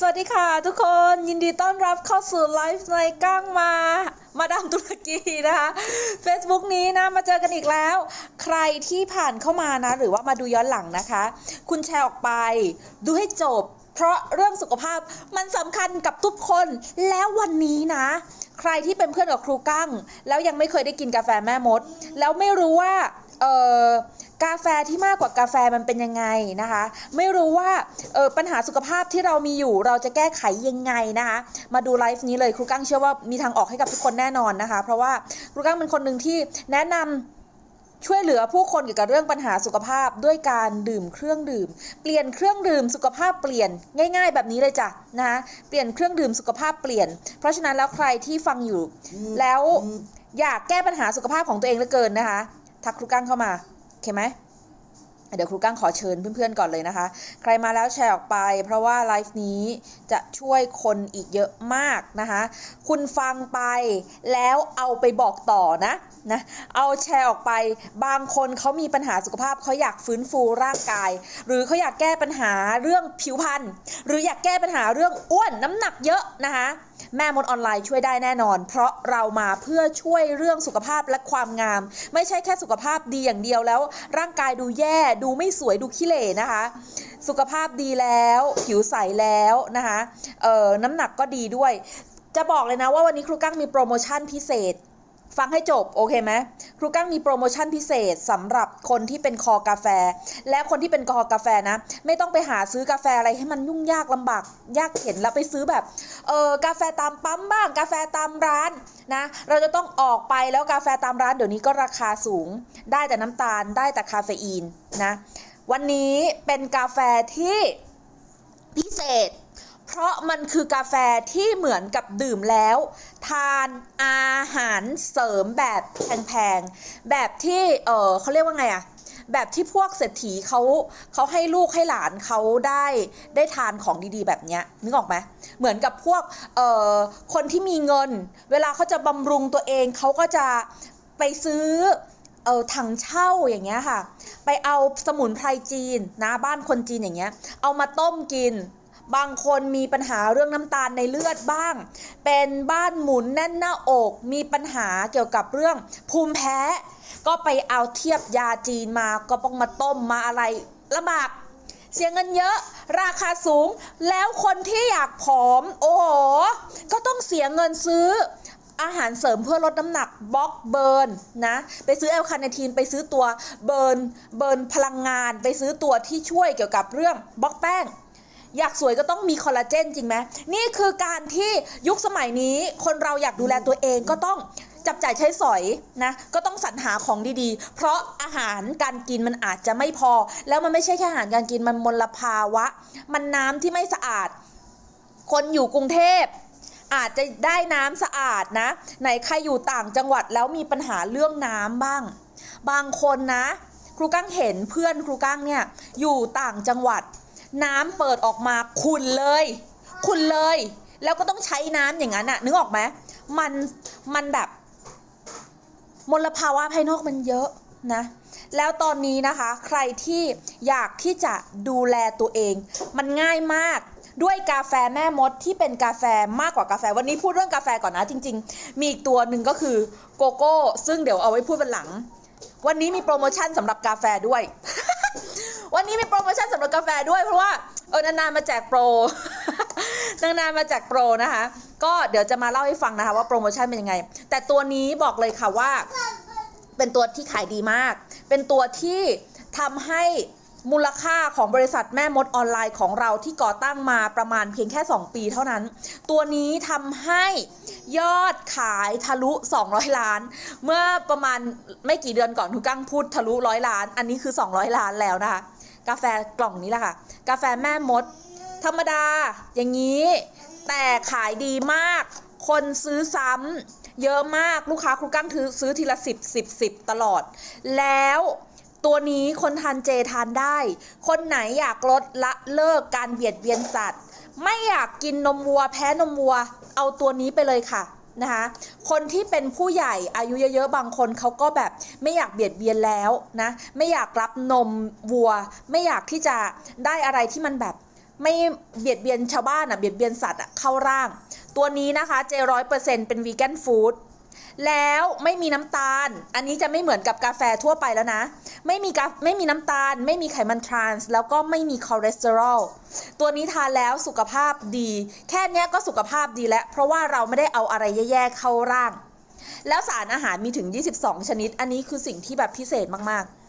สวัสดีค่ะทุกคนยินดีต้อนรับเข้าสู่ไลฟ์ในก้างมา มาดามตุรกีนะคะ Facebook นี้นะมาเจอกันอีกแล้ว ใครที่ผ่านเข้ามานะ หรือว่ามาดูย้อนหลังนะคะ คุณแชร์ออกไป ดูให้จบ เพราะเรื่องสุขภาพมันสำคัญกับทุกคน แล้ววันนี้นะ ใครที่เป็นเพื่อนกับครูกั้ง แล้วยังไม่เคยได้กินกาแฟแม่มด แล้วไม่รู้ว่า เออกาแฟที่มากกว่ากาแฟมันเป็นยังไงนะคะ ไม่รู้ว่าเออปัญหาสุขภาพที่เรามีอยู่เราจะแก้ไขยังไงนะคะ มาดูไลฟ์นี้เลยครูกั้งเชื่อว่ามีทางออกให้กับทุกคนแน่นอนนะคะ เพราะว่าครูกั้งเป็นคนหนึ่งที่แนะนำช่วยเหลือผู้คนเกี่ยวกับเรื่องปัญหาสุขภาพด้วยการดื่มเครื่องดื่ม เปลี่ยนเครื่องดื่มสุขภาพเปลี่ยนง่าย ๆ แบบนี้เลยจ้ะนะคะเปลี่ยนเครื่องดื่มสุขภาพเปลี่ยน เพราะฉะนั้นแล้วใครที่ฟังอยู่ แล้วอยากแก้ปัญหาสุขภาพของตัวเองเหลือเกินนะคะ ทักครูกั้งเข้ามาโอเคไหม เดี๋ยวครูกั้งขอเชิญเพื่อนๆก่อนเลยนะคะ ใครมาแล้วแชร์ออกไป เพราะว่าไลฟ์นี้จะช่วยคนอีกเยอะมากนะคะ คุณฟังไปแล้วเอาไปบอกต่อนะนะ เอาแชร์ออกไป บางคนเขามีปัญหาสุขภาพเขาอยากฟื้นฟูร่างกาย หรือเขาอยากแก้ปัญหาเรื่องผิวพรรณหรืออยากแก้ปัญหาเรื่องอ้วนน้ำหนักเยอะนะคะแม่มดออนไลน์ช่วยได้แน่นอน เพราะเรามาเพื่อช่วยเรื่องสุขภาพและความงาม ไม่ใช่แค่สุขภาพดีอย่างเดียวแล้ว ร่างกายดูแย่ดูไม่สวยดูขี้เหร่นะคะ สุขภาพดีแล้ว ผิวใสแล้วนะคะเอ่อน้ำหนักก็ดีด้วย จะบอกเลยนะว่าวันนี้ครูกั้งมีโปรโมชั่นพิเศษ ฟังให้จบโอเคไหมครูกั้งมีโปรโมชั่นพิเศษสำหรับคนที่เป็นคอกาแฟ และคนที่เป็นคอกาแฟนะ ไม่ต้องไปหาซื้อกาแฟอะไรให้มันยุ่งยากลำบากยากเข็นแล้วไปซื้อแบบเออกาแฟตามปั๊มบ้าง กาแฟตามร้านนะ เราจะต้องออกไปแล้วกาแฟตามร้านเดี๋ยวนี้ก็ราคาสูง ได้แต่น้ำตาลได้แต่คาเฟอีนนะ วันนี้เป็นกาแฟที่พิเศษ เพราะมันคือกาแฟที่เหมือนกับดื่มแล้ว ทานอาหารเสริมแบบแพงๆ แบบที่เออเขาเรียกว่าไงอะแบบที่พวกเศรษฐีเขาเขาให้ลูกให้หลานเขาได้ได้ทานของดีๆ แบบเนี้ยนึกออกไหมเหมือนกับพวกเอ่อคนที่มีเงิน เวลาเขาจะบำรุงตัวเองเขาก็จะไปซื้อเออถังเช่าอย่างเงี้ยค่ะ ไปเอาสมุนไพรจีนนะบ้านคนจีนอย่างเงี้ย เอามาต้มกิน บางคนมีปัญหาเรื่องน้ำตาลในเลือดบ้าง เป็นบ้านหมุนแน่นหน้าอก มีปัญหาเกี่ยวกับเรื่องภูมิแพ้ ก็ไปเอาเทียบยาจีนมาก็ต้องมาต้มมาอะไรลำบากเสียเงินเยอะ ราคาสูง แล้วคนที่อยากผอม โอ้โห ก็ต้องเสียเงินซื้ออาหารเสริมเพื่อลดน้ำหนักบล็อกเบิร์นนะ ไปซื้อแอลคาเนทีนไปซื้อตัวเบิร์นเบิร์นพลังงาน ไปซื้อตัวที่ช่วยเกี่ยวกับเรื่องบล็อกแป้ง อยากสวยก็ต้องมีคอลลาเจนจริงไหมนี่คือการที่ยุคสมัยนี้คนเราอยากดูแลตัวเองก็ต้องจับจ่ายใช้สอยนะก็ต้องสรรหาของดีๆ เพราะอาหารการกินมันอาจจะไม่พอ แล้วมันไม่ใช่แค่อาหารการกินมันมลภาวะ มันน้ำที่ไม่สะอาด คนอยู่กรุงเทพอาจจะได้น้ำสะอาดนะ ไหนใครอยู่ต่างจังหวัดแล้วมีปัญหาเรื่องน้ำบ้าง บางคนนะ ครูกั้งเห็นเพื่อนครูกั้งเนี่ยอยู่ต่างจังหวัด น้ำเปิดออกมาขุ่นเลย ขุ่นเลย แล้วก็ต้องใช้น้ำอย่างนั้นอะนึกออกไหมมันมันแบบมลภาวะภายนอกมันเยอะนะ แล้วตอนนี้นะคะ ใครที่อยากที่จะดูแลตัวเอง มันง่ายมากด้วยกาแฟแม่มดที่เป็นกาแฟมากกว่ากาแฟ วันนี้พูดเรื่องกาแฟก่อนนะจริง ๆ มีอีกตัวหนึ่งก็คือโกโก้ ซึ่งเดี๋ยวเอาไว้พูดวันหลัง วันนี้มีโปรโมชั่นสำหรับกาแฟด้วย วันนี้มีโปรโมชั่นสำหรับกาแฟด้วยเพราะว่าเออนานๆมาแจกโปร นานๆมาแจกโปรนะคะ ก็เดี๋ยวจะมาเล่าให้ฟังนะคะว่าโปรโมชั่นเป็นยังไง แต่ตัวนี้บอกเลยค่ะว่า เป็นตัวที่ขายดีมาก เป็นตัวที่ทำให้มูลค่าของบริษัทแม่มดออนไลน์ของเราที่ก่อตั้งมาประมาณเพียงแค่ 2 ปีเท่านั้น ตัวนี้ทำให้ยอดขายทะลุ 200 ล้าน เมื่อประมาณไม่กี่เดือนก่อนทุกกั้งพูดทะลุร้อยล้าน อันนี้คือ 200 ล้านแล้วนะคะ กาแฟกล่องนี้แหละค่ะ กาแฟแม่มด ธรรมดาอย่างนี้ แต่ขายดีมาก คนซื้อซ้ำเยอะมากลูกค้าครูกั้งถือซื้อทีละสิบสิบสิบตลอด แล้วตัวนี้คนทานเจทานได้ คนไหนอยากลดละเลิกการเบียดเบียนสัตว์ ไม่อยากกินนมวัวแพ้นมวัว เอาตัวนี้ไปเลยค่ะ นะคะคนที่เป็นผู้ใหญ่อายุเยอะๆบางคนเขาก็แบบไม่อยากเบียดเบียนแล้วนะไม่อยากรับนมวัว ไม่อยากที่จะได้อะไรที่มันแบบไม่เบียดเบียนชาวบ้านอะเบียดเบียนสัตว์อะเข้าร่าง ตัวนี้นะคะเจร้อยเปอร์เซ็นต์เป็นวีแกนฟู้ด แล้วไม่มีน้ำตาล อันนี้จะไม่เหมือนกับกาแฟทั่วไปแล้วนะ ไม่มีกาไม่มีน้ำตาล ไม่มีไขมันทรานส์แล้วก็ไม่มีคอเลสเตอรอลตัวนี้ทานแล้วสุขภาพดี แค่เนี้ยก็สุขภาพดีแล้ว เพราะว่าเราไม่ได้เอาอะไรแย่ๆเข้าร่าง แล้วสารอาหารมีถึง 22 ชนิด อันนี้คือสิ่งที่แบบพิเศษมากๆ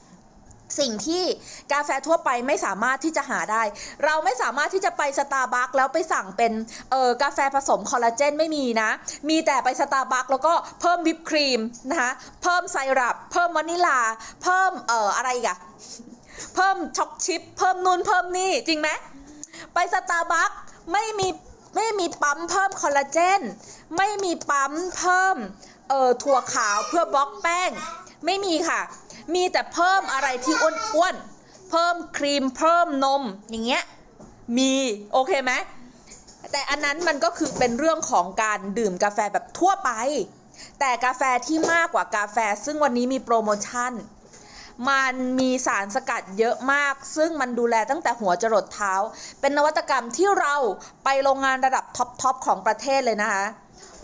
สิ่งที่กาแฟทั่วไปไม่สามารถที่จะหาได้ เราไม่สามารถที่จะไปสตาร์บัคแล้วไปสั่งเป็นเออกาแฟผสมคอลลาเจนไม่มีนะ มีแต่ไปสตาร์บัคแล้วก็เพิ่มวิปครีมนะคะเพิ่มไซรัปเพิ่มวานิลา เพิ่มเอ่ออะไรอีกอะเพิ่มช็อกชิป เพิ่มนู่นเพิ่มนี่จริงไหมไปสตาร์บัคไม่มีไม่มีปั๊มเพิ่มคอลลาเจนไม่มีปั๊มเพิ่มเอ่อถั่วขาวเพื่อบล็อกแป้ง ไม่มีค่ะ มีแต่เพิ่มอะไรที่อ้วนๆ เพิ่มครีมเพิ่มนมอย่างเงี้ย มี โอเคไหม แต่อันนั้นมันก็คือเป็นเรื่องของการดื่มกาแฟแบบทั่วไป แต่กาแฟที่มากกว่ากาแฟ ซึ่งวันนี้มีโปรโมชั่น มันมีสารสกัดเยอะมาก ซึ่งมันดูแลตั้งแต่หัวจรดเท้า เป็นนวัตกรรมที่เราไปโรงงานระดับท็อปทอปของประเทศเลยนะคะ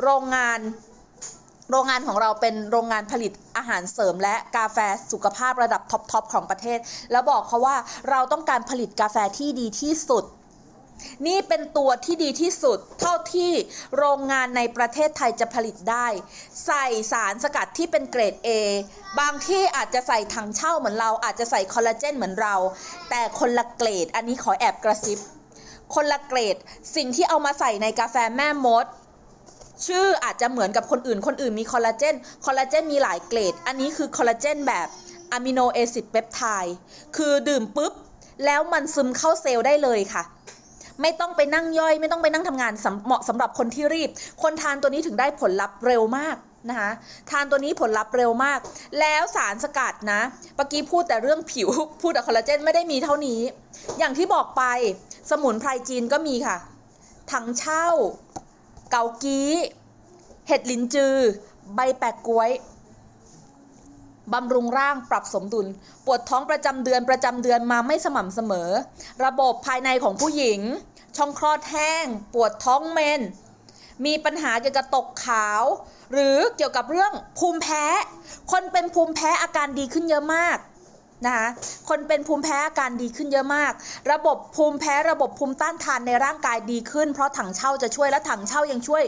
โรงงาน โรงงานของเราเป็นโรงงานผลิตอาหารเสริม และกาแฟสุขภาพระดับท็อปทอปของประเทศ แล้วบอกเขาว่าเราต้องการผลิตกาแฟที่ดีที่สุดนี่เป็นตัวที่ดีที่สุดเท่าที่โรงงานในประเทศไทยจะผลิตได้ ใส่สารสกัดที่เป็นเกรด A บางที่อาจจะใส่ถังเช่าเหมือนเรา อาจจะใส่คอลลาเจนเหมือนเรา แต่คนละเกรด อันนี้ขอแอบกระซิบ คนละเกรด สิ่งที่เอามาใส่ในกาแฟแม่มด ชื่ออาจจะเหมือนกับคนอื่น คนอื่นมีคอลลาเจน คอลลาเจนมีหลายเกรด อันนี้คือคอลลาเจนแบบอะมิโนแอซิดเปปไทด์คือดื่มปุ๊บ แล้วมันซึมเข้าเซลล์ได้เลยค่ะ ไม่ต้องไปนั่งย่อย ไม่ต้องไปนั่งทำงานเหมาะสำหรับคนที่รีบ คนทานตัวนี้ถึงได้ผลลัพธ์เร็วมากนะคะทานตัวนี้ผลลัพธ์เร็วมาก แล้วสารสกัดนะเมื่อกี้พูดแต่เรื่องผิว พูดแต่คอลลาเจนไม่ได้มีเท่านี้ อย่างที่บอกไป สมุนไพรจีนก็มีค่ะ ถังเช่า เกากี้ เห็ดหลินจือ ใบแปะก๊วยบำรุงร่างปรับสมดุล ปวดท้องประจำเดือนประจำเดือนมาไม่สม่ำเสมอ ระบบภายในของผู้หญิง ช่องคลอดแห้ง ปวดท้องเมน มีปัญหาเกี่ยวกับตกขาว หรือเกี่ยวกับเรื่องภูมิแพ้ คนเป็นภูมิแพ้อาการดีขึ้นเยอะมาก นะคะคนเป็นภูมิแพ้อาการดีขึ้นเยอะมาก ระบบภูมิแพ้ระบบภูมิต้านทานในร่างกายดีขึ้น เพราะถังเช่าจะช่วยและถังเช่ายังช่วย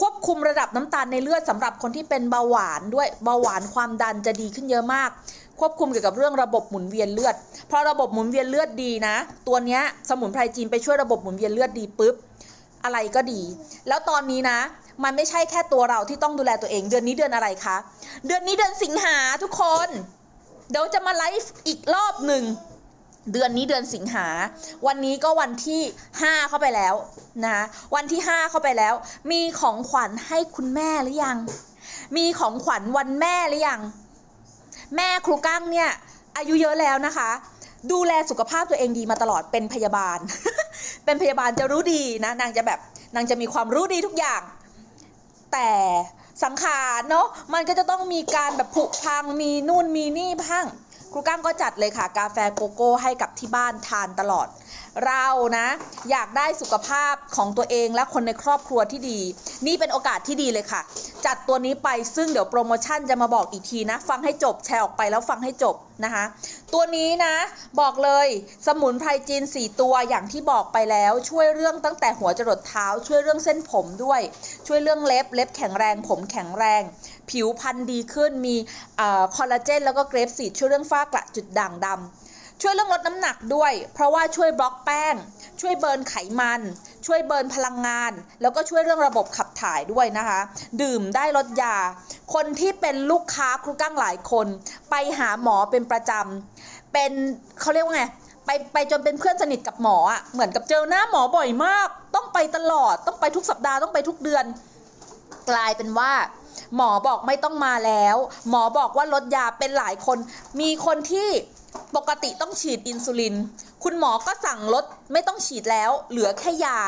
ควบคุมระดับน้ำตาลในเลือดสำหรับคนที่เป็นเบาหวานด้วยเบาหวานความดันจะดีขึ้นเยอะมาก ควบคุมเกี่ยวกับเรื่องระบบหมุนเวียนเลือดพอระบบหมุนเวียนเลือดดีนะ ตัวเนี้ยสมุนไพรจีนไปช่วยระบบหมุนเวียนเลือดดีปุ๊บอะไรก็ดี แล้วตอนนี้นะ มันไม่ใช่แค่ตัวเราที่ต้องดูแลตัวเอง เดือนนี้เดือนอะไรคะ เดือนนี้เดือนสิงหาทุกคน เดี๋ยวจะมาไลฟ์อีกรอบหนึ่งเดือนนี้เดือนสิงหา วันนี้ก็วันที่ 5 เข้าไปแล้วนะ วันที่ 5 เข้าไปแล้ว มีของขวัญให้คุณแม่หรือยัง มีของขวัญวันแม่หรือยัง แม่ครูกั้งเนี่ย อายุเยอะแล้วนะคะ ดูแลสุขภาพตัวเองดีมาตลอดเป็นพยาบาล เป็นพยาบาลจะรู้ดีนะ นางจะแบบ นางจะมีความรู้ดีทุกอย่าง แต่ สังขารเนาะมันก็จะต้องมีการแบบผุพังมีนู่นมีนี่พังครูก้างก็จัดเลยค่ะ กาแฟโกโก้ให้กับที่บ้านทานตลอด เรานะ อยากได้สุขภาพของตัวเองและคนในครอบครัวที่ดี นี่เป็นโอกาสที่ดีเลยค่ะ จัดตัวนี้ไปซึ่งเดี๋ยวโปรโมชั่นจะมาบอกอีกทีนะ ฟังให้จบแชร์ออกไปแล้วฟังให้จบ นะคะ ตัวนี้นะบอกเลยสมุนไพรจีน 4 ตัวอย่างที่บอกไปแล้วช่วยเรื่องตั้งแต่หัวจรดเท้า ช่วยเรื่องเส้นผมด้วย ช่วยเรื่องเล็บเล็บแข็งแรงผมแข็งแรง ผิวพรรณดีขึ้นมีคอลลาเจนแล้วก็เกรฟซีดช่วยเรื่องฝ้ากระจุดด่างดำช่วยเรื่องลดน้ำหนักด้วย เพราะว่าช่วยบล็อกแป้ง ช่วยเบิร์นไขมัน ช่วยเบิร์นพลังงาน แล้วก็ช่วยเรื่องระบบขับถ่ายด้วยนะคะ ดื่มได้ลดยา คนที่เป็นลูกค้าครูกั้งหลายคน ไปหาหมอเป็นประจำเป็นเขาเรียกว่าไงไปไปจนเป็นเพื่อนสนิทกับหมออะเหมือนกับเจอหน้าหมอบ่อยมาก ต้องไปตลอดต้องไปทุกสัปดาห์ต้องไปทุกเดือน กลายเป็นว่า หมอบอกไม่ต้องมาแล้ว หมอบอกว่าลดยาเป็นหลายคน มีคนที่ ปกติต้องฉีดอินซูลิน คุณหมอก็สั่งลดไม่ต้องฉีดแล้ว เหลือแค่ยา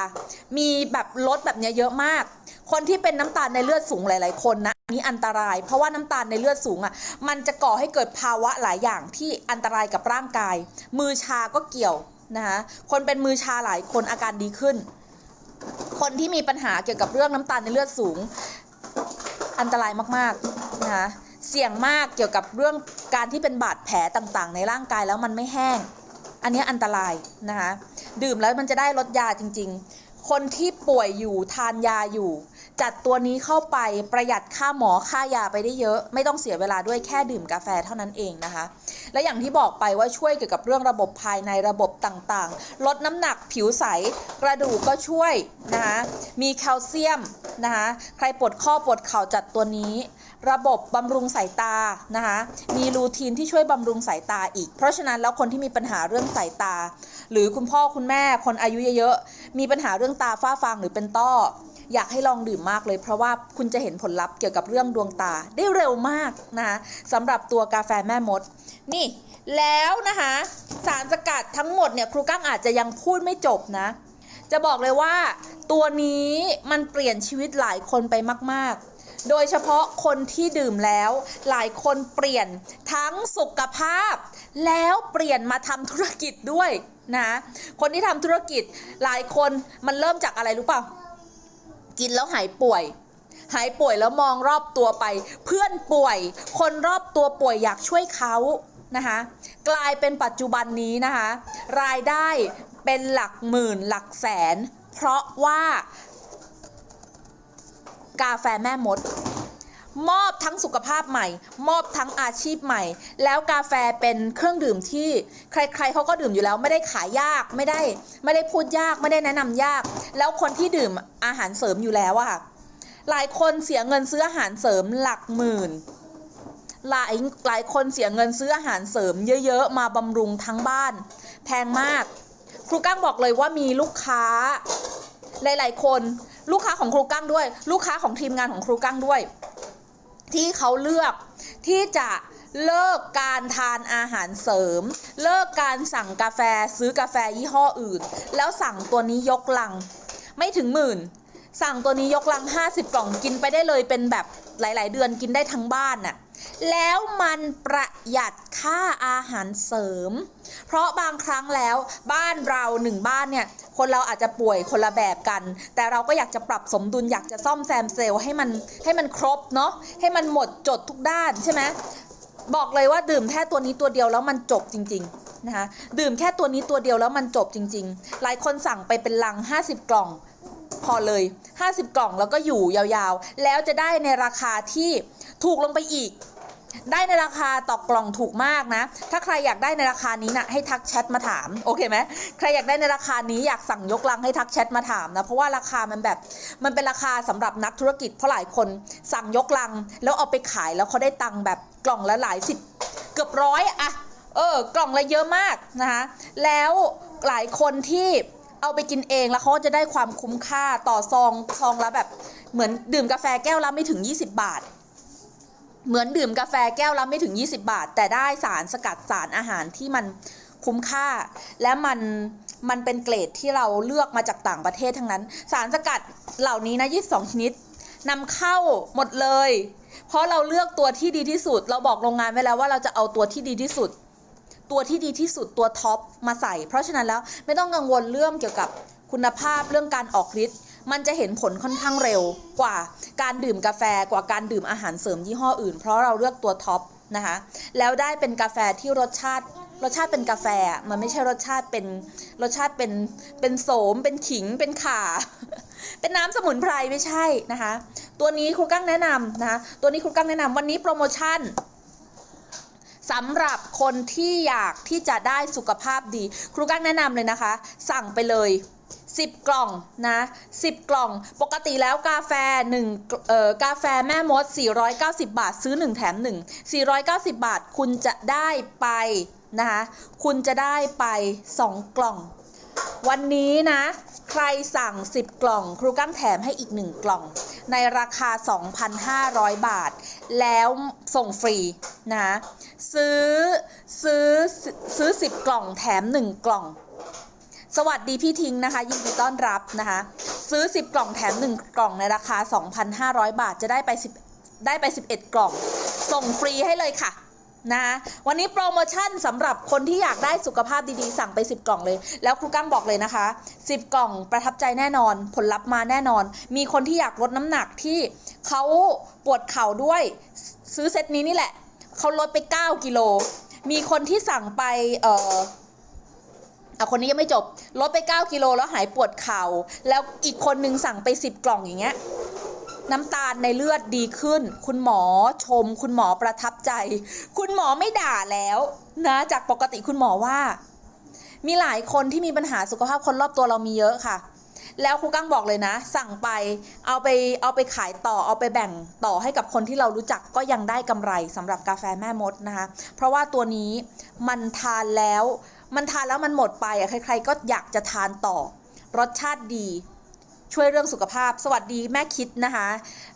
มีแบบลดแบบเนี้ยเยอะมาก คนที่เป็นน้ำตาลในเลือดสูงหลาย ๆ คนนะอันนี้อันตราย เพราะว่าน้ำตาลในเลือดสูงอะ มันจะก่อให้เกิดภาวะหลายอย่างที่อันตรายกับร่างกาย มือชาก็เกี่ยวนะคะคนเป็นมือชาหลายคนอาการดีขึ้น คนที่มีปัญหาเกี่ยวกับเรื่องน้ำตาลในเลือดสูง อันตรายมาก ๆ นะคะ เสี่ยงมากเกี่ยวกับเรื่องการที่เป็นบาดแผลต่างๆ ในร่างกายแล้วมันไม่แห้ง อันนี้อันตรายนะคะ ดื่มแล้วมันจะได้ลดยาจริง ๆ คนที่ป่วยอยู่ทานยาอยู่ จัดตัวนี้เข้าไปประหยัดค่าหมอค่ายาไปได้เยอะ ไม่ต้องเสียเวลาด้วยแค่ดื่มกาแฟเท่านั้นเองนะคะ และอย่างที่บอกไปว่าช่วยเกี่ยวกับเรื่องระบบภายในระบบต่างๆ ลดน้ำหนักผิวใสกระดูกก็ช่วยนะคะมีแคลเซียมนะคะใครปวดข้อปวดเข่าจัดตัวนี้ ระบบบำรุงสายตานะคะมีรูทีนที่ช่วยบำรุงสายตาอีก เพราะฉะนั้นแล้วคนที่มีปัญหาเรื่องสายตา หรือคุณพ่อคุณแม่คนอายุเยอะๆมีปัญหาเรื่องตาฝ้าฟางหรือเป็นต้ออยากให้ลองดื่มมากเลย เพราะว่าคุณจะเห็นผลลัพธ์เกี่ยวกับเรื่องดวงตาได้เร็วมากนะคะสำหรับตัวกาแฟแม่มด นี่แล้วนะคะสารสกัดทั้งหมดเนี่ยครูก้างอาจจะยังพูดไม่จบนะ จะบอกเลยว่าตัวนี้มันเปลี่ยนชีวิตหลายคนไปมาก ๆ โดยเฉพาะคนที่ดื่มแล้ว หลายคนเปลี่ยนทั้งสุขภาพ แล้วเปลี่ยนมาทำธุรกิจด้วยนะคนที่ทำธุรกิจหลายคนมันเริ่มจากอะไรรู้เปล่า กินแล้วหายป่วย หายป่วยแล้วมองรอบตัวไป เพื่อนป่วย คนรอบตัวป่วยอยากช่วยเขานะคะกลายเป็นปัจจุบันนี้นะคะ รายได้เป็นหลักหมื่นหลักแสน เพราะว่า กาแฟแม่มด มอบทั้งสุขภาพใหม่ มอบทั้งอาชีพใหม่ แล้วกาแฟเป็นเครื่องดื่มที่ใครๆเขาก็ดื่มอยู่แล้วไม่ได้ขายยากไม่ได้ไม่ได้พูดยากไม่ได้แนะนำยาก แล้วคนที่ดื่มอาหารเสริมอยู่แล้วอะค่ะหลายคนเสียเงินซื้ออาหารเสริมหลักหมื่นหลายหลายคนเสียเงินซื้ออาหารเสริมเยอะๆ มาบำรุงทั้งบ้าน แพงมาก ครูก้างบอกเลยว่ามีลูกค้า หลายๆ คน ลูกค้าของครูกั้งด้วย ลูกค้าของทีมงานของครูกั้งด้วย ที่เขาเลือกที่จะเลิกการทานอาหารเสริม เลิกการสั่งกาแฟซื้อกาแฟยี่ห้ออื่น แล้วสั่งตัวนี้ยกลัง ไม่ถึงหมื่น สั่งตัวนี้ยกลัง 50 กล่องกินไปได้เลยเป็นแบบหลาย ๆ เดือนกินได้ทั้งบ้านน่ะ แล้วมันประหยัดค่าอาหารเสริม เพราะบางครั้งแล้วบ้านเราหนึ่งบ้านเนี่ย คนเราอาจจะป่วยคนละแบบกัน แต่เราก็อยากจะปรับสมดุลอยากจะซ่อมแซมเซลล์ให้มันให้มันครบเนาะให้มันหมดจดทุกด้านใช่ไหมบอกเลยว่าดื่มแค่ตัวนี้ตัวเดียวแล้วมันจบจริงๆนะคะดื่มแค่ตัวนี้ตัวเดียวแล้วมันจบจริง ๆ หลายคนสั่งไปเป็นลัง 50 กล่องพอเลย 50 กล่องแล้วก็อยู่ยาวๆ แล้วจะได้ในราคาที่ถูกลงไปอีก ได้ในราคาต่อกล่องถูกมากนะ ถ้าใครอยากได้ในราคานี้นะให้ทักแชทมาถามโอเคไหมใครอยากได้ในราคานี้อยากสั่งยกลังให้ทักแชทมาถามนะเพราะว่าราคามันแบบมันเป็นราคาสำหรับนักธุรกิจเพราะหลายคนสั่งยกลัง แล้วเอาไปขายแล้วเขาได้ตังค์แบบกล่องละหลายสิบเกือบร้อยอะเออกล่องละเยอะมากนะคะแล้วหลายคนที่เอาไปกินเองแล้วเขาจะได้ความคุ้มค่าต่อซองซองละแบบเหมือนดื่มกาแฟแก้วละไม่ถึง 20 บาท เหมือนดื่มกาแฟแก้วละไม่ถึง 20 บาท แต่ได้สารสกัดสารอาหารที่มันคุ้มค่า และมันมันเป็นเกรดที่เราเลือกมาจากต่างประเทศทั้งนั้น สารสกัดเหล่านี้นะ 22 ชนิดนำเข้าหมดเลย เพราะเราเลือกตัวที่ดีที่สุด เราบอกโรงงานไว้แล้วว่าเราจะเอาตัวที่ดีที่สุด ตัวที่ดีที่สุดตัวท็อปมาใส่ เพราะฉะนั้นแล้วไม่ต้องกังวลเรื่องเกี่ยวกับคุณภาพเรื่องการออกฤทธิ์ มันจะเห็นผลค่อนข้างเร็วกว่าการดื่มกาแฟกว่าการดื่มอาหารเสริมยี่ห้ออื่น เพราะเราเลือกตัวท็อปนะคะแล้วได้เป็นกาแฟที่รสชาติรสชาติเป็นกาแฟมันไม่ใช่รสชาติเป็นรสชาติเป็นเป็นโสม เป็นขิงเป็นข่า เป็นน้ำสมุนไพรไม่ใช่นะคะ ตัวนี้ครูกั้งแนะนำนะคะตัวนี้ครูกั้งแนะนำวันนี้โปรโมชั่นสำหรับคนที่อยากที่จะได้สุขภาพดี ครูกั้งแนะนำเลยนะคะ สั่งไปเลย 10 กล่องนะ10 กล่อง ปกติแล้วกาแฟ1เอ่อกาแฟแม่มด 490 บาท ซื้อ 1 แถม 1 490 บาทคุณจะได้ไปนะคะคุณจะได้ไป 2 กล่อง วันนี้นะ ใครสั่ง 10 กล่อง ครูกั้งแถมให้อีก 1 กล่อง ในราคา 2,500 บาท แล้วส่งฟรีนะซื้อซื้อซื้อ 10 กล่องแถม 1 กล่อง สวัสดีพี่ทิงนะคะ ยินดีต้อนรับนะคะ ซื้อ 10 กล่องแถม 1 กล่องในราคา 2,500 บาทจะได้ไป 10 ได้ไป 11 กล่อง ส่งฟรีให้เลยค่ะนะคะวันนี้โปรโมชั่นสำหรับคนที่อยากได้สุขภาพดีๆ สั่งไป 10 กล่องเลย แล้วครูกั้งบอกเลยนะคะ 10 กล่องประทับใจแน่นอน ผลลัพธ์มาแน่นอน มีคนที่อยากลดน้ำหนักที่เขาปวดเข่าด้วยซื้อเซตนี้นี่แหละเขาลดไป 9 กิโล มีคนที่สั่งไปเอ่อ อะคนนี้ยังไม่จบ ลดไป 9 กิโลแล้วหายปวดเข่า แล้วอีกคนนึงสั่งไป 10 กล่องอย่างเงี้ย น้ำตาลในเลือดดีขึ้น คุณหมอชม คุณหมอประทับใจ คุณหมอไม่ด่าแล้วนะ จากปกติคุณหมอว่า มีหลายคนที่มีปัญหาสุขภาพคนรอบตัวเรามีเยอะค่ะ แล้วครูกั้งบอกเลยนะ สั่งไป เอาไป เอาไปขายต่อ เอาไปแบ่งต่อให้กับคนที่เรารู้จักก็ยังได้กำไรสำหรับกาแฟแม่มดนะคะ เพราะว่าตัวนี้มันทานแล้ว มันทานแล้วมันหมดไปอะใคร ๆ ก็อยากจะทานต่อ รสชาติดีช่วยเรื่องสุขภาพ สวัสดีแม่คิดนะคะ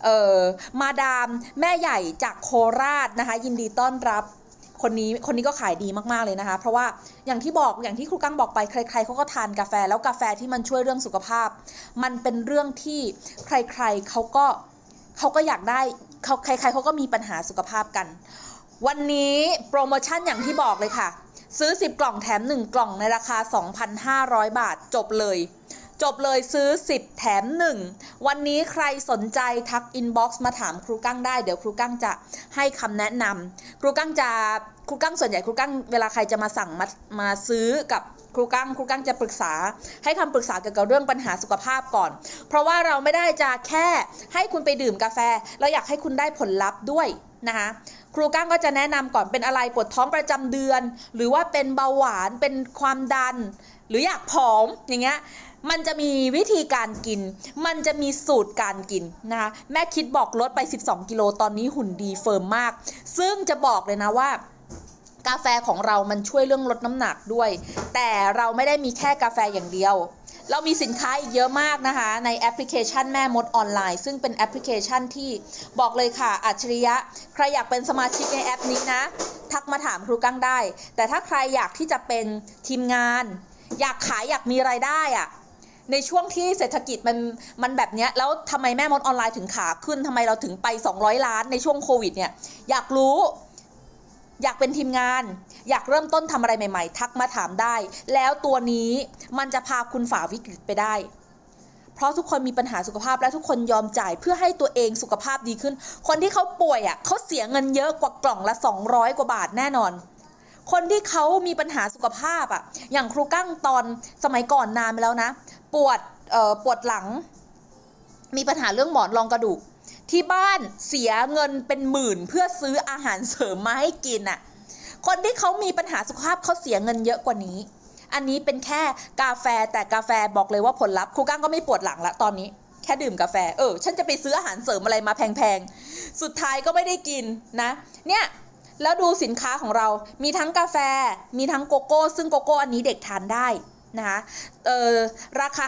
เอ่อ มาดามแม่ใหญ่จากโคราชนะคะ ยินดีต้อนรับ คนนี้ คนนี้ก็ขายดีมากๆเลยนะคะ เพราะว่าอย่างที่บอก อย่างที่ครูกั้งบอกไป ใคร ๆเขาก็ทานกาแฟ แล้วกาแฟที่มันช่วยเรื่องสุขภาพ มันเป็นเรื่องที่ใครๆเขาก็เขาก็อยากได้เขาใครๆเขาก็มีปัญหาสุขภาพกัน วันนี้โปรโมชั่นอย่างที่บอกเลยค่ะ ซื้อ 10 กล่องแถม 1 กล่องในราคา 2,500 บาทจบเลย จบเลยซื้อ 10 แถม 1 วันนี้ใครสนใจทักอินบ็อกซ์มาถามครูกั้งได้ เดี๋ยวครูกั้งจะให้คำแนะนำครูกั้งจะครูกั้งส่วนใหญ่ครูกั้งเวลาใครจะมาสั่งมามาซื้อกับครูกั้งครูกั้งจะปรึกษา ให้คำปรึกษาเกี่ยวกับเรื่องปัญหาสุขภาพก่อน เพราะว่าเราไม่ได้จะแค่ให้คุณไปดื่มกาแฟ เราอยากให้คุณได้ผลลัพธ์ด้วย นะคะครูก้างก็จะแนะนำก่อนเป็นอะไรปวดท้องประจำเดือน หรือว่าเป็นเบาหวานเป็นความดัน หรืออยากผอมอย่างเงี้ยมันจะมีวิธีการกิน มันจะมีสูตรการกินนะคะแม่คิดบอกลดไป 12 กิโลตอนนี้หุ่นดีเฟิร์มมาก ซึ่งจะบอกเลยนะว่า กาแฟของเรามันช่วยเรื่องลดน้ำหนักด้วย แต่เราไม่ได้มีแค่กาแฟอย่างเดียว เรามีสินค้าอีกเยอะมากนะคะ ในแอปพลิเคชันแม่มดออนไลน์ ซึ่งเป็นแอปพลิเคชันที่บอกเลยค่ะ อัจฉริยะ ใครอยากเป็นสมาชิกในแอปนี้นะ ทักมาถามครูกั้งได้ แต่ถ้าใครอยากที่จะเป็นทีมงาน อยากขายอยากมีรายได้อะในช่วงที่เศรษฐกิจมันมันแบบเนี้ยแล้วทำไมแม่มดออนไลน์ถึงขาขึ้นทำไมเราถึงไป 200 ล้านในช่วงโควิดเนี่ยอยากรู้ อยากเป็นทีมงาน อยากเริ่มต้นทำอะไรใหม่ๆ ทักมาถามได้ แล้วตัวนี้มันจะพาคุณฝ่าวิกฤตไปได้ เพราะทุกคนมีปัญหาสุขภาพและทุกคนยอมจ่ายเพื่อให้ตัวเองสุขภาพดีขึ้น คนที่เขาป่วยอะเขาเสียเงินเยอะกว่ากล่องละ 200 กว่าบาทแน่นอน คนที่เขามีปัญหาสุขภาพอะ อย่างครูกั้งตอนสมัยก่อนนานไปแล้วนะ ปวดเอ่อปวดหลัง มีปัญหาเรื่องหมอนรองกระดูก ที่บ้านเสียเงินเป็นหมื่นเพื่อซื้ออาหารเสริมมาให้กินอะ คนที่เขามีปัญหาสุขภาพเขาเสียเงินเยอะกว่านี้ อันนี้เป็นแค่กาแฟแต่กาแฟบอกเลยว่าผลลัพธ์ครูก้างก็ไม่ปวดหลังละตอนนี้ แค่ดื่มกาแฟ เออ ฉันจะไปซื้ออาหารเสริมอะไรมาแพงๆ สุดท้ายก็ไม่ได้กินนะ เนี่ยแล้วดูสินค้าของเรา มีทั้งกาแฟ มีทั้งโกโก้ ซึ่งโกโก้อันนี้เด็กทานได้ นะคะเออราคา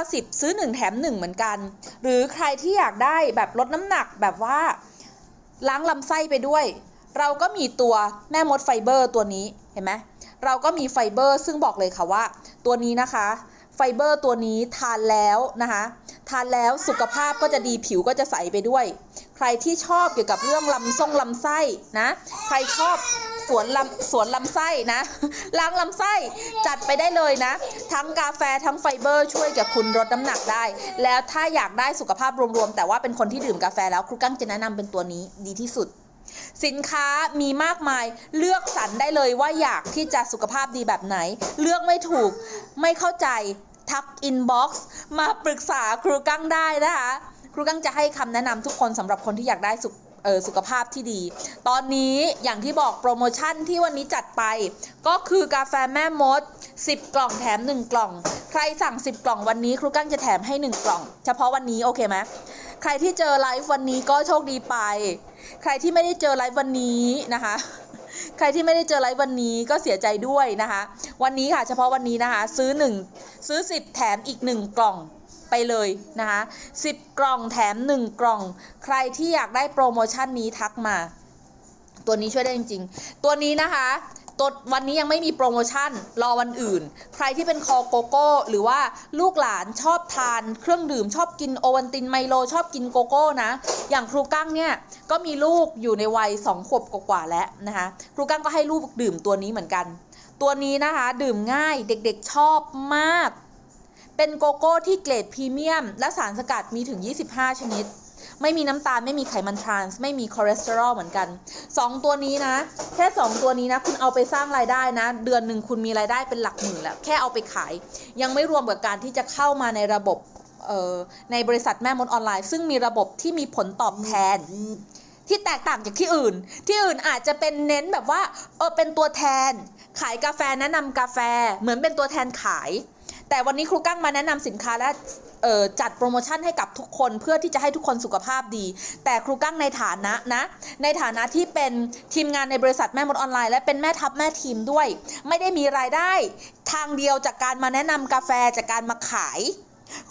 590 ซื้อ 1 แถม 1 เหมือนกัน หรือใครที่อยากได้แบบลดน้ำหนักแบบว่าล้างลำไส้ไปด้วย เราก็มีตัวแม่มดไฟเบอร์ตัวนี้เห็นไหมเราก็มีไฟเบอร์ซึ่งบอกเลยค่ะว่า ตัวนี้นะคะไฟเบอร์ตัวนี้ทานแล้วนะคะทานแล้วสุขภาพก็จะดีผิวก็จะใสไปด้วย ใครที่ชอบเกี่ยวกับเรื่องลำทรงลำไส้นะ ใครชอบสวนลำสวนลำไส้นะ ล้างลำไส้จัดไปได้เลยนะ ทั้งกาแฟทั้งไฟเบอร์ช่วยกับคุณลดน้ำหนักได้ แล้วถ้าอยากได้สุขภาพรวมๆ แต่ว่าเป็นคนที่ดื่มกาแฟแล้วครูกั้งจะแนะนำเป็นตัวนี้ดีที่สุดสินค้ามีมากมายเลือกสรรได้เลยว่าอยากที่จะสุขภาพดีแบบไหน เลือกไม่ถูกไม่เข้าใจทักอินบ็อกซ์มาปรึกษาครูกั้งได้นะคะ ครูกั้งจะให้คำแนะนำทุกคนสำหรับคนที่อยากได้สุข สุขภาพที่ดี ตอนนี้อย่างที่บอกโปรโมชั่นที่วันนี้จัดไป ก็คือกาแฟแม่มด 10 กล่องแถม 1 กล่อง ใครสั่ง 10 กล่องวันนี้ครูกั้งจะแถมให้ 1 กล่อง เฉพาะวันนี้โอเคไหมใครที่เจอไลฟ์วันนี้ก็โชคดีไป ใครที่ไม่ได้เจอไลฟ์วันนี้นะคะใครที่ไม่ได้เจอไลฟ์วันนี้ก็เสียใจด้วยนะคะ วันนี้ค่ะเฉพาะวันนี้นะคะ ซื้อ 1 ซื้อ 10 แถมอีก 1 กล่อง ไปเลยนะคะ10 กล่องแถม 1 กล่อง ใครที่อยากได้โปรโมชั่นนี้ทักมา ตัวนี้ช่วยได้จริงๆ ตัวนี้นะคะตัววันนี้ยังไม่มีโปรโมชั่นรอวันอื่น ใครที่เป็นคอโกโก้ หรือว่าลูกหลานชอบทานเครื่องดื่ม ชอบกินโอวัลตินไมโล ชอบกินโกโก้นะ อย่างครูกั้งเนี่ยก็มีลูกอยู่ในวัยสองขวบกว่าแล้วนะคะครูกั้งก็ให้ลูกดื่มตัวนี้เหมือนกัน ตัวนี้นะคะดื่มง่ายเด็กๆชอบมาก เป็นโกโก้ที่เกรดพรีเมียม และสารสกัดมีถึง 25 ชนิด ไม่มีน้ำตาล ไม่มีไขมันทรานส์ ไม่มีคอเลสเตอรอลเหมือนกัน 2 ตัวนี้นะ แค่ 2 ตัวนี้นะ คุณเอาไปสร้างรายได้นะ เดือนหนึ่งคุณมีรายได้เป็นหลักหมื่นแล้ว แค่เอาไปขาย ยังไม่รวมกับการที่จะเข้ามาในระบบในบริษัทแม่มดออนไลน์ ซึ่งมีระบบที่มีผลตอบแทนที่แตกต่างจากที่อื่น ที่อื่นอาจจะเป็นเน้นแบบว่าเออเป็นตัวแทน ขายกาแฟแนะนำกาแฟ เหมือนเป็นตัวแทนขาย แต่วันนี้ครูกั้งมาแนะนำสินค้าและจัดโปรโมชั่นให้กับทุกคนเพื่อที่จะให้ทุกคนสุขภาพดี แต่ครูกั้งในฐานะนะในฐานะที่เป็นทีมงานในบริษัทแม่มดออนไลน์ และเป็นแม่ทัพแม่ทีมด้วย ไม่ได้มีรายได้ ทางเดียวจากการมาแนะนำกาแฟจากการมาขาย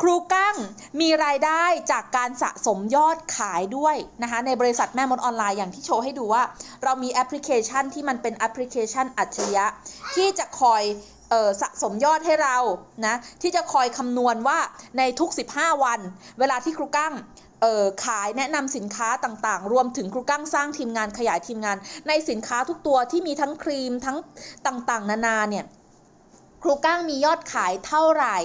ครูกั้งมีรายได้จากการสะสมยอดขายด้วยนะคะในบริษัทแม่มดออนไลน์อย่างที่โชว์ให้ดูว่า เรามีแอปพลิเคชันที่มันเป็นแอปพลิเคชันอัจฉริยะที่จะคอย สะสมยอดให้เรานะที่จะคอยคำนวณว่าในทุก 15 วัน เวลาที่ครูกั้งขายแนะนำสินค้าต่างๆ รวมถึงครูกั้งสร้างทีมงานขยายทีมงาน ในสินค้าทุกตัวที่มีทั้งครีมทั้งต่างๆ นานาเนี่ยครูกั้งมียอดขายเท่าไหร่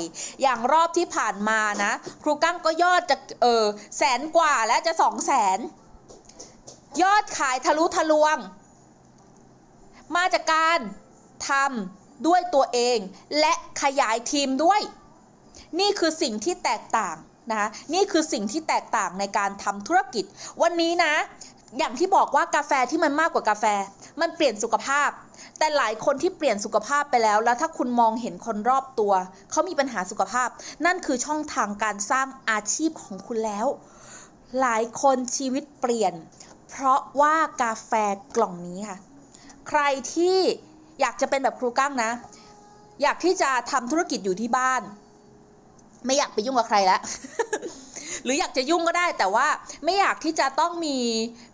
อย่างรอบที่ผ่านมานะ ครูกั้งก็ยอดจะเออแสนกว่าและจะสองแสนยอดขายทะลุทะลวง มาจากการทำ ด้วยตัวเองและขยายทีมด้วย นี่คือสิ่งที่แตกต่างนะคะนี่คือสิ่งที่แตกต่างในการทำธุรกิจ วันนี้นะ อย่างที่บอกว่ากาแฟที่มันมากกว่ากาแฟ มันเปลี่ยนสุขภาพ แต่หลายคนที่เปลี่ยนสุขภาพไปแล้ว แล้วถ้าคุณมองเห็นคนรอบตัว เขามีปัญหาสุขภาพ นั่นคือช่องทางการสร้างอาชีพของคุณแล้ว หลายคนชีวิตเปลี่ยน เพราะว่ากาแฟกล่องนี้ค่ะ ใครที่ อยากจะเป็นแบบครูกั้งนะ อยากที่จะทำธุรกิจอยู่ที่บ้าน ไม่อยากไปยุ่งกับใครแล้วหรืออยากจะยุ่งก็ได้แต่ว่าไม่อยากที่จะต้องมี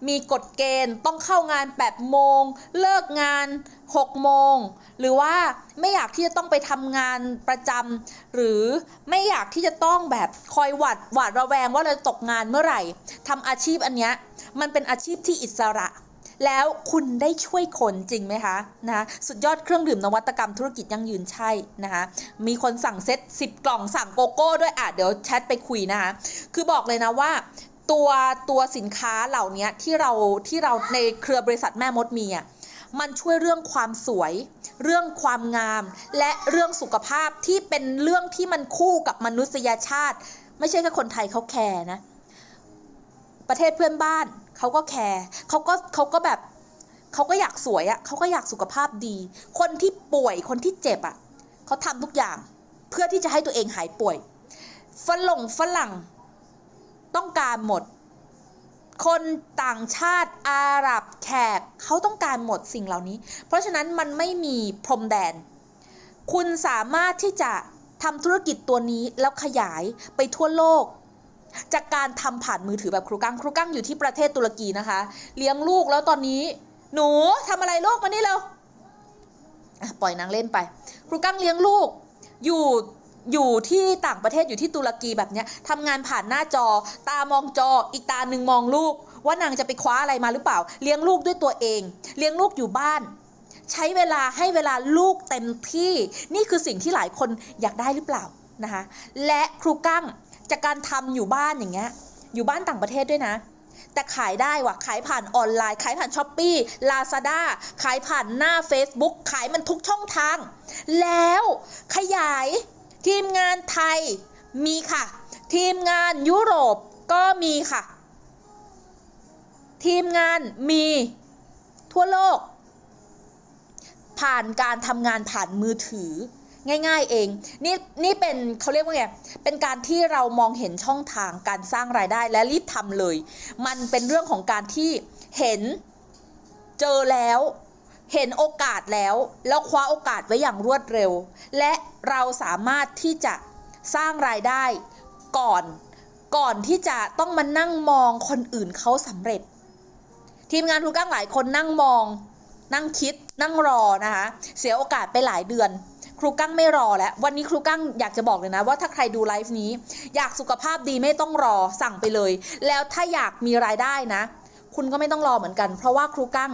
มีกฎเกณฑ์ ต้องเข้างาน8โมง เลิกงาน6โมง หรือว่าไม่อยากที่จะต้องไปทำงานประจำหรือไม่อยากที่จะต้องแบบคอยหวัดหวาดระแวงว่าเราจะตกงานเมื่อไหร่ทำอาชีพอันเนี้ยมันเป็นอาชีพที่อิสระ แล้วคุณได้ช่วยคนจริงไหมคะนะสุดยอดเครื่องดื่มนวัตกรรมธุรกิจยั่งยืนใช่นะคะมีคนสั่งเซ็ต10 กล่องสั่งโกโก้ด้วยอะเดี๋ยวแชทไปคุยนะคะคือบอกเลยนะว่าตัวตัวสินค้าเหล่านี้ที่เราที่เราในเครือบริษัทแม่มดมีอะมันช่วยเรื่องความสวย เรื่องความงาม และเรื่องสุขภาพที่เป็นเรื่องที่มันคู่กับมนุษยชาติ ไม่ใช่แค่คนไทยเขาแคร์นะ ประเทศเพื่อนบ้าน เขาก็แคร์เขาก็เขาก็แบบเขาก็อยากสวยอะ่ะเขาก็อยากสุขภาพดี คนที่ป่วยคนที่เจ็บอะ่ะเขาทำทุกอย่างเพื่อที่จะให้ตัวเองหายป่วยฝรั่งฝรั่งต้องการหมด คนต่างชาติอาหรับแขกเขาต้องการหมดสิ่งเหล่านี้ เพราะฉะนั้นมันไม่มีพรมแดน คุณสามารถที่จะทำธุรกิจตัวนี้แล้วขยายไปทั่วโลก จากการทำผ่านมือถือแบบครูกั้งครูกั้งอยู่ที่ประเทศตุรกีนะคะ เลี้ยงลูกแล้วตอนนี้ หนูทำอะไรลูกมานี่เร็วปล่อยนางเล่นไป ครูกั้งเลี้ยงลูก อยู่อยู่ที่ต่างประเทศอยู่ที่ตุรกีแบบเนี้ยทำงานผ่านหน้าจอ ตามองจอ อีกตาหนึ่งมองลูก ว่านางจะไปคว้าอะไรมาหรือเปล่า เลี้ยงลูกด้วยตัวเอง เลี้ยงลูกอยู่บ้าน ใช้เวลาให้เวลาลูกเต็มที่ นี่คือสิ่งที่หลายคนอยากได้หรือเปล่านะคะ และครูกั้ง จากการทำอยู่บ้านอย่างเงี้ย อยู่บ้านต่างประเทศด้วยนะ แต่ขายได้ว่ะ ขายผ่านออนไลน์ ขายผ่านช้อปปี้ลาซาด้าขายผ่านหน้า Facebook ขายมันทุกช่องทาง แล้วขยายทีมงานไทยมีค่ะ ทีมงานยุโรปก็มีค่ะ ทีมงานมีทั่วโลก ผ่านการทำงานผ่านมือถือ ง่าย ๆ เอง นี่นี่เป็นเขาเรียกว่าไงเป็นการที่เรามองเห็นช่องทางการสร้างรายได้และรีบทำเลย มันเป็นเรื่องของการที่เห็นเจอแล้วเห็นโอกาสแล้ว แล้วคว้าโอกาสไว้อย่างรวดเร็ว และเราสามารถที่จะสร้างรายได้ก่อน ก่อนที่จะต้องมานั่งมองคนอื่นเขาสำเร็จ ทีมงานทุกกั้งหลายคนนั่งมอง นั่งคิดนั่งรอนะคะ เสียโอกาสไปหลายเดือน ครูกั้งไม่รอแล้ววันนี้ครูกั้งอยากจะบอกเลยนะว่าถ้าใครดูไลฟ์นี้ อยากสุขภาพดีไม่ต้องรอสั่งไปเลย แล้วถ้าอยากมีรายได้นะ คุณก็ไม่ต้องรอเหมือนกัน เพราะว่าครูกั้ง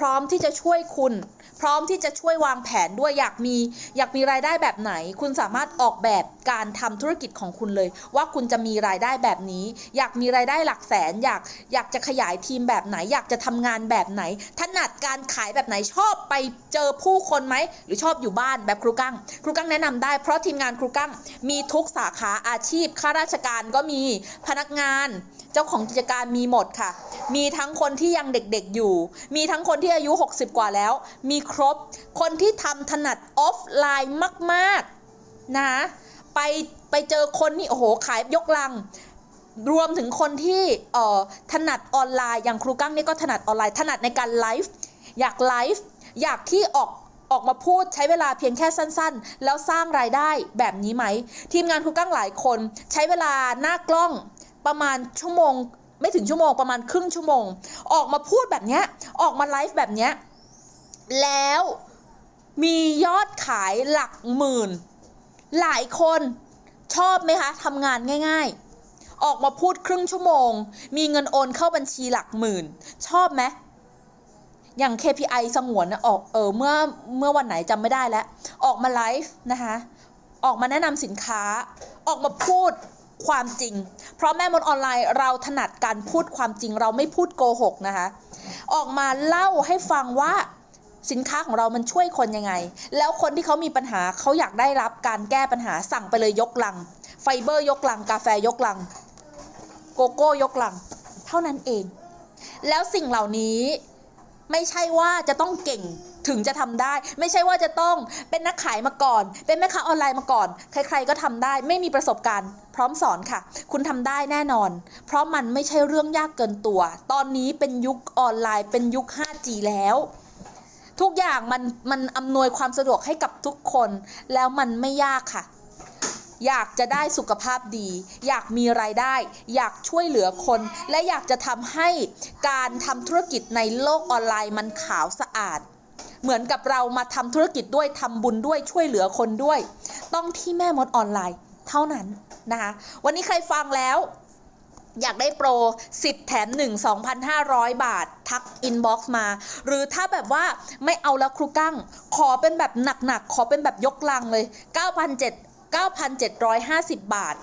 พร้อมที่จะช่วยคุณ พร้อมที่จะช่วยวางแผนด้วยอยากมี อยากมีรายได้แบบไหน คุณสามารถออกแบบการทำธุรกิจของคุณเลย ว่าคุณจะมีรายได้แบบนี้ อยากมีรายได้หลักแสน อยากอยากจะขยายทีมแบบไหน อยากจะทำงานแบบไหน ถนัดการขายแบบไหนชอบไปเจอผู้คนไหมหรือชอบอยู่บ้านแบบครูกั้ง ครูกั้งแนะนำได้เพราะทีมงานครูกั้งมีทุกสาขาอาชีพข้าราชการก็มีพนักงาน เจ้าของกิจการมีหมดค่ะ มีทั้งคนที่ยังเด็กๆอยู่ มีทั้งคนที่อายุ 60 กว่าแล้ว มีครบคนที่ทำถนัดออฟไลน์มากๆนะไปไปเจอคนนี่โอ้โหขายยกลัง รวมถึงคนที่เอ่อถนัดออนไลน์อย่างครูกั้งนี่ก็ถนัดออนไลน์ถนัดในการไลฟ์อยากไลฟ์อยากที่ออกออกมาพูดใช้เวลาเพียงแค่สั้นๆ แล้วสร้างรายได้แบบนี้ไหม ทีมงานครูกั้งหลายคนใช้เวลาหน้ากล้องประมาณชั่วโมง ไม่ถึงชั่วโมงประมาณครึ่งชั่วโมง ออกมาพูดแบบเนี้ยออกมาไลฟ์แบบเนี้ยแล้วมียอดขายหลักหมื่น หลายคนชอบไหมคะทำงานง่าย ๆ ออกมาพูดครึ่งชั่วโมง มีเงินโอนเข้าบัญชีหลักหมื่น ชอบไหมอย่าง KPI สงวนนะออกเออเมื่อเมื่อวันไหนจำไม่ได้แล้ว ออกมาไลฟ์นะคะ ออกมาแนะนำสินค้า ออกมาพูด ความจริง เพราะแม่มดออนไลน์เราถนัดการพูดความจริงเราไม่พูดโกหกนะคะ ออกมาเล่าให้ฟังว่าสินค้าของเรามันช่วยคนยังไง แล้วคนที่เขามีปัญหาเขาอยากได้รับการแก้ปัญหาสั่งไปเลยยกลัง ไฟเบอร์ยกลัง กาแฟยกลัง โกโก้ยกลัง เท่านั้นเอง แล้วสิ่งเหล่านี้ ไม่ใช่ว่าจะต้องเก่งถึงจะทำได้ ไม่ใช่ว่าจะต้องเป็นนักขายมาก่อน เป็นแม่ค้าออนไลน์มาก่อน ใครๆก็ทำได้ ไม่มีประสบการณ์ พร้อมสอนค่ะ คุณทำได้แน่นอน เพราะมันไม่ใช่เรื่องยากเกินตัว ตอนนี้เป็นยุคออนไลน์ เป็นยุค 5G แล้ว ทุกอย่างมันมันอำนวยความสะดวกให้กับทุกคน แล้วมันไม่ยากค่ะ อยากจะได้สุขภาพดี อยากมีรายได้ อยากช่วยเหลือคน และอยากจะทำให้การทำธุรกิจในโลกออนไลน์มันขาวสะอาด เหมือนกับเรามาทำธุรกิจด้วยทำบุญด้วยช่วยเหลือคนด้วย ต้องที่แม่มดออนไลน์เท่านั้นนะคะวันนี้ใครฟังแล้วอยากได้โปร 10 แถม 1 2,500 บาท ทักอินบ็อกซ์มา หรือถ้าแบบว่าไม่เอาแล้วครูกั้ง ขอเป็นแบบหนักๆ ขอเป็นแบบยกลังเลย 9,700 9,750 บาท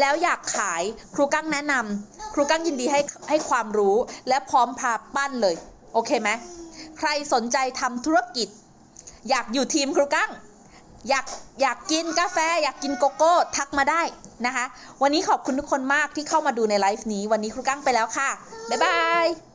แล้วอยากขายครูกั้งแนะนำครูกั้งยินดีให้ให้ความรู้และพร้อมพาปั้นเลย โอเคไหมใครสนใจทำธุรกิจ อยากอยู่ทีมครูกั้ง อยากอยากกินกาแฟ อยากกินโกโก้ ทักมาได้นะคะ วันนี้ขอบคุณทุกคนมากที่เข้ามาดูในไลฟ์นี้ วันนี้ครูกั้งไปแล้วค่ะ บ๊ายบาย